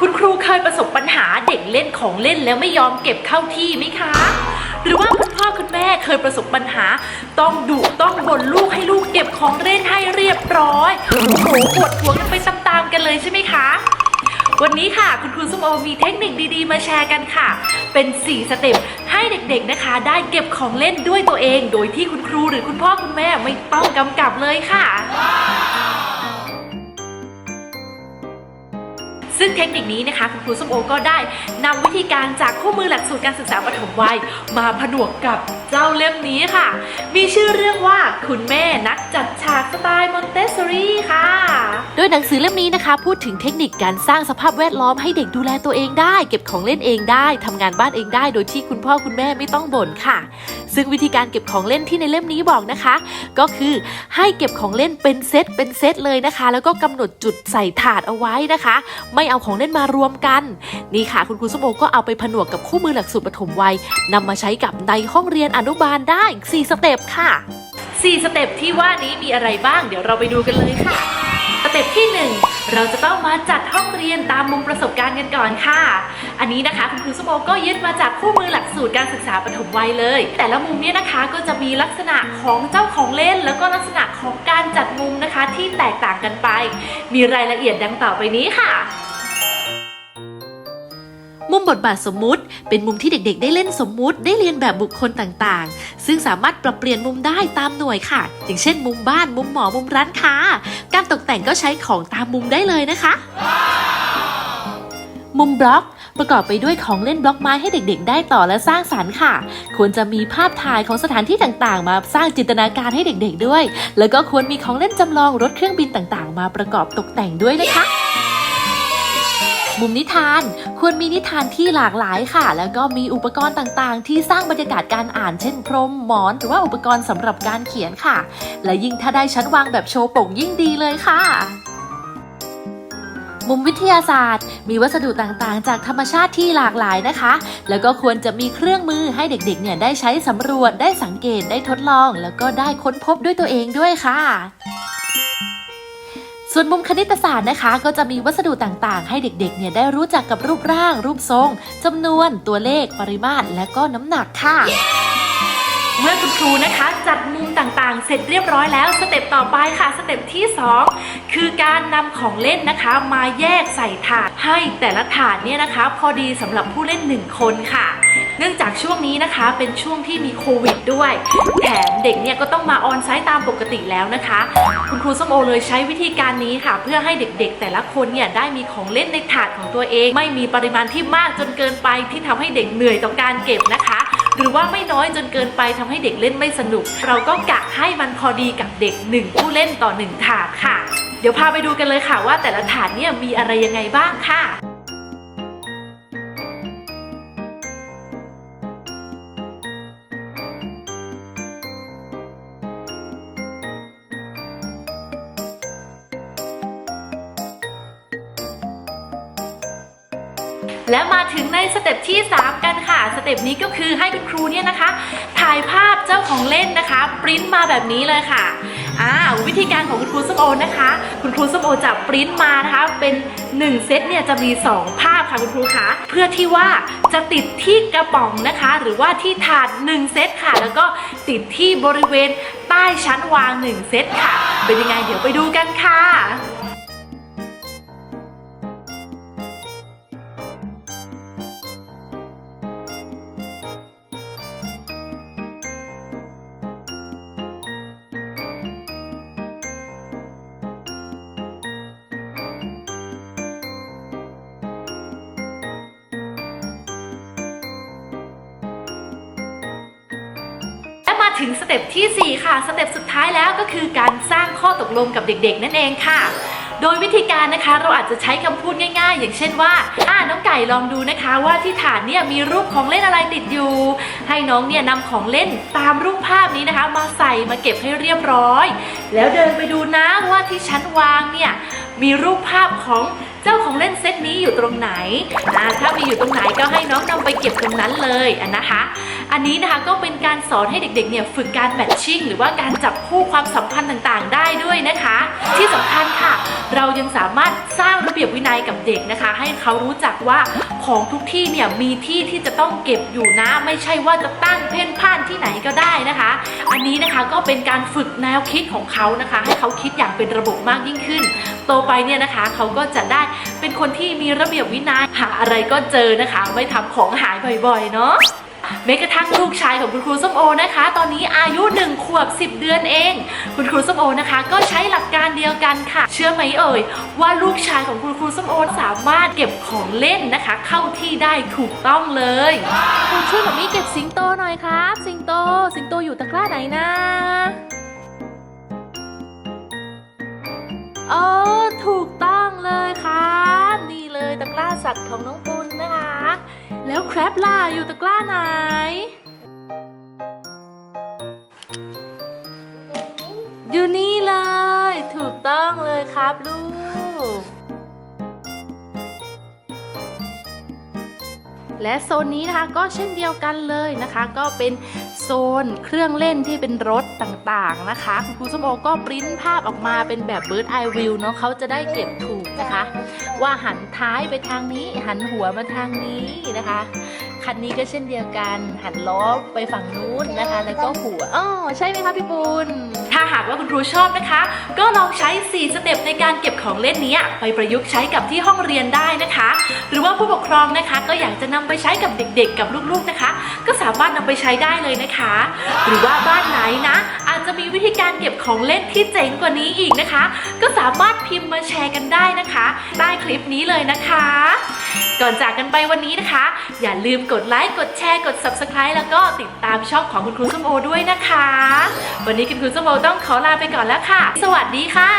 คุณครูเคยประสบปัญหาเด็กเล่นของเล่นแล้วไม่ยอมเก็บเข้าที่ไหมคะ หรือว่าคุณพ่อคุณแม่เคยประสบปัญหา ต้องดุต้องบ่นลูกให้ลูกเก็บของเล่นให้เรียบร้อยโอ้โหปวดหัวกันไปตามๆกันเลยใช่ไหมคะ วันนี้ค่ะคุณครูส้มโอมีเทคนิคดีๆ มาแชร์กันค่ะ เป็น 4 สเต็ปให้เด็กๆนะคะ ได้เก็บของเล่นด้วยตัวเอง โดยที่คุณครูหรือคุณพ่อคุณแม่ไม่ต้องกำกับเลยค่ะ ซึ่งเทคนิคนี้นะคะคุณครูส้มโอก็ได้นำวิธีการจากคู่มือหลักสูตรการศึกษาปฐมวัย มาผนวกกับเจ้าเล่มนี้ค่ะ มีชื่อเรื่องว่าคุณแม่นักจัดฉากสไตล์มอนเตสซอรี่ค่ะ โดยหนังสือเล่มนี้นะคะ พูดถึงเทคนิคการสร้างสภาพแวดล้อมให้เด็กดูแลตัวเองได้ เก็บของเล่นเองได้ทำงานบ้านเองได้ โดยที่คุณพ่อคุณแม่ไม่ต้องบ่นค่ะซึ่งวิธีการเก็บของเล่นที่ในเล่มนี้บอกนะคะ ก็คือให้เก็บของเล่นเป็นเซตเป็นเซตเลยนะคะ แล้วก็กำหนดจุดใส่ถาดเอาไว้นะคะ ไม่เอาของเล่นมารวมกัน นี่ค่ะ คุณครูสมโอก็เอาไปผนวกกับคู่มือหลักสูตรปฐมวัยนำมาใช้กับในห้องเรียนอนุบาลได้ 4 สเต็ปค่ะ 4 สเต็ปที่ว่านี้มีอะไรบ้าง เดี๋ยวเราไปดูกันเลยค่ะ สเต็ปที่ 1 เราจะต้องมาจัดห้องเรียนตามมุมประสบการณ์กันก่อนค่ะ อันนี้นะคะคุณครูสโมก็ยึดมาจากคู่มือหลักสูตรการศึกษาปฐมวัยเลย แต่ละมุมเนี้นะคะก็จะมีลักษณะของเจ้าของเล่น แล้วก็ลักษณะของการจัดมุมนะคะที่แตกต่างกันไป มีรายละเอียดดังต่อไปนี้ค่ะ มุมบทบาทสมมุติ เป็นมุมที่เด็กๆ ได้เล่นสมมุติ ได้เรียนแบบบุคคลต่างๆ ซึ่งสามารถปรับเปลี่ยนมุมได้ตามหน่วยค่ะ อย่างเช่น มุมบ้าน มุมหมอ มุมร้านค้า การตกแต่งก็ใช้ของตามมุมได้เลยนะคะ มุมบล็อกประกอบไปด้วยของเล่นบล็อกไม้ให้เด็กๆ ได้ต่อและสร้างสรรค์ค่ะ ควรจะมีภาพถ่ายของสถานที่ต่างๆ มาสร้างจินตนาการให้เด็กๆ ด้วย แล้วก็ควรมีของเล่นจำลองรถเครื่องบินต่างๆ มาประกอบตกแต่งด้วยนะคะ มุมนิทานควรมีนิทานที่หลากหลายค่ะ แล้วก็มีอุปกรณ์ต่างๆ ที่สร้างบรรยากาศการอ่านเช่นพรมหมอน หรือว่าอุปกรณ์สำหรับการเขียนค่ะ และยิ่งถ้าได้ชั้นวางแบบโชว์ปกยิ่งดีเลยค่ะมุมวิทยาศาสตร์ มีวัสดุต่างๆ จากธรรมชาติที่หลากหลายนะคะ แล้วก็ควรจะมีเครื่องมือให้เด็กๆ เนี่ยได้ใช้สำรวจ ได้สังเกต ได้ทดลอง แล้วก็ได้ค้นพบด้วยตัวเองด้วยค่ะ ส่วนมุมคณิตศาสตร์นะคะ ก็จะมีวัสดุต่างๆ ให้เด็กๆ เนี่ยได้รู้จักกับรูปร่าง รูปทรงจำนวน ตัวเลข ปริมาตร และก็น้ำหนักค่ะ เมื่อคุณครูนะคะ จัดมุมต่างๆ เสร็จเรียบร้อยแล้วสเต็ปต่อไปค่ะสเต็ปที่ 2 คือการนำของเล่นนะคะ มาแยกใส่ถาดให้แต่ละถาดเนี่ยนะคะ พอดีสำหรับผู้เล่น 1 คนค่ะ เนื่องจากช่วงนี้นะคะเป็นช่วงที่มีโควิดด้วย แถมเด็กเนี่ยก็ต้องมาออนไซต์ตามปกติแล้วนะคะ คุณครูส้มโอเลยใช้วิธีการนี้ค่ะ เพื่อให้เด็กๆ แต่ละคนเนี่ยได้มีของเล่นในถาดของตัวเอง ไม่มีปริมาณที่มากจนเกินไปที่ทำให้เด็กเหนื่อยต่อการเก็บนะคะ หรือว่าไม่น้อยจนเกินไปทำให้เด็กเล่นไม่สนุก เราก็กะให้มันพอดีกับเด็กหนึ่งผู้เล่นต่อหนึ่งถาดค่ะ เดี๋ยวพาไปดูกันเลยค่ะว่าแต่ละถาดเนี่ยมีอะไรยังไงบ้างค่ะ และมาถึงในสเต็ปที่ 3 กันค่ะ สเต็ปนี้ก็คือให้คุณครูเนี่ยนะคะ ถ่ายภาพเจ้าของเล่นนะคะปริ้นมาแบบนี้เลยค่ะอ่าวิธีการของคุณครูส้มโอนะคะ คุณครูส้มโอจะปริ้นมานะคะ เป็น 1 เซตเนี่ยจะมี 2 ภาพค่ะคุณครูคะเพื่อที่ว่าจะติดที่กระป๋องนะคะ หรือว่าที่ถาด 1 เซตค่ะ แล้วก็ติดที่บริเวณใต้ชั้นวาง 1 เซตค่ะ เป็นยังไงเดี๋ยวไปดูกันค่ะ ถึงสเต็ปทีสี่ 4 ค่ะ สเต็ปสุดท้ายแล้วก็คือการสร้างข้อตกลงกับเด็กๆ นั่นเองค่ะ โดยวิธีการนะคะเราอาจจะใช้คำพูดง่าย ๆ อย่างเช่นว่าอ่าน้องไก่ลองดูนะคะว่าที่ฐานเนี่ยมีรูปของเล่นอะไรติดอยู่ ให้น้องเนี่ยนำของเล่นตามรูปภาพนี้นะคะ มาใส่มาเก็บให้เรียบร้อย แล้วเดินไปดูนะว่าที่ชั้นวางเนี่ยมีรูปภาพของ เจ้าของเล่นเซตนี้อยู่ตรงไหนอ่าถ้ามีอยู่ตรงไหนก็ให้น้องนำไปเก็บตรงนั้นเลยอะนะคะ อันนี้นะคะก็เป็นการสอนให้เด็กๆเนี่ยฝึกการแมทชิ่งหรือว่าการจับคู่ความสัมพันธ์ต่างๆ ได้ด้วยนะคะ ที่สำคัญค่ะ เรายังสามารถสร้างระเบียบวินัยกับเด็กนะคะ ให้เขารู้จักว่าของทุกที่เนี่ยมีที่ที่จะต้องเก็บอยู่นะ ไม่ใช่ว่าจะตั้งเพ่นพ่านที่ไหนก็ได้นะคะ อันนี้นะคะก็เป็นการฝึกแนวคิดของเขานะคะ ให้เขาคิดอย่างเป็นระบบมากยิ่งขึ้น โตไปเนี่ยนะคะเขาก็จะได้เป็นคนที่มีระเบียบวินัยหาอะไรก็เจอนะคะ ไม่ทำของหายบ่อยๆ เนาะแม้กระทั่งลูกชายของคุณครูส้มโอนะคะ ตอนนี้อายุ1ขวบ 10 เดือนเอง คุณครูส้มโอนะคะ ก็ใช้หลักการเดียวกันค่ะ เชื่อไหมเอ่ย ว่าลูกชายของคุณครูส้มโอสามารถเก็บของเล่นนะคะ เข้าที่ได้ถูกต้องเลยคุณช่วยแบบนี้เก็บสิงโตหน่อยครับ สิงโต สิงโตอยู่ตะกร้าไหนนะเออถูกต้องเลยค่ะ กร้าสัตว์ของน้องปุณนะคะ แล้วแครปล่ะอยู่ตะกร้าไหน อยู่นี่เลย ถูกต้องเลยครับลูก และโซนนี้นะคะก็เช่นเดียวกันเลยนะคะ ก็เป็นโซนเครื่องเล่นที่เป็นรถต่างๆนะคะคุณครูส้มโอก็ปริ้นภาพออกมาเป็นแบบ Bird Eye View เนาะเขาจะได้เก็บถูกนะคะ ว่าหันท้ายไปทางนี้ หันหัวมาทางนี้นะคะ คันนี้ก็เช่นเดียวกัน หันล้อไปฝั่งนู้นนะคะ แล้วก็หัวอ๋อใช่ไหมคะพี่ปุณ ถ้าหากว่าคุณครูชอบนะคะ ก็ลองใช้ 4 สเต็ปในการเก็บของเล่นนี้ไปประยุกต์ใช้กับที่ห้องเรียนได้นะคะ หรือว่าผู้ปกครองนะคะ ก็อยากจะนำไปใช้กับเด็กๆ กับลูกๆนะคะ ก็สามารถนำไปใช้ได้เลยนะคะ หรือว่าบ้านไหนนะ อาจจะมีวิธีการเก็บของเล่นที่เจ๋งกว่านี้อีกนะคะ ก็สามารถพิมพ์มาแชร์กันได้นะคะ ใต้คลิปนี้เลยนะคะ ก่อนจากกันไปวันนี้นะคะ อย่าลืมกดไลค์กดแชร์กด subscribe แล้วก็ติดตามช่องของคุณครูส้มโอด้วยนะคะ วันนี้คุณครูส้มโอต้องขอลาไปก่อนแล้วค่ะ สวัสดีค่ะ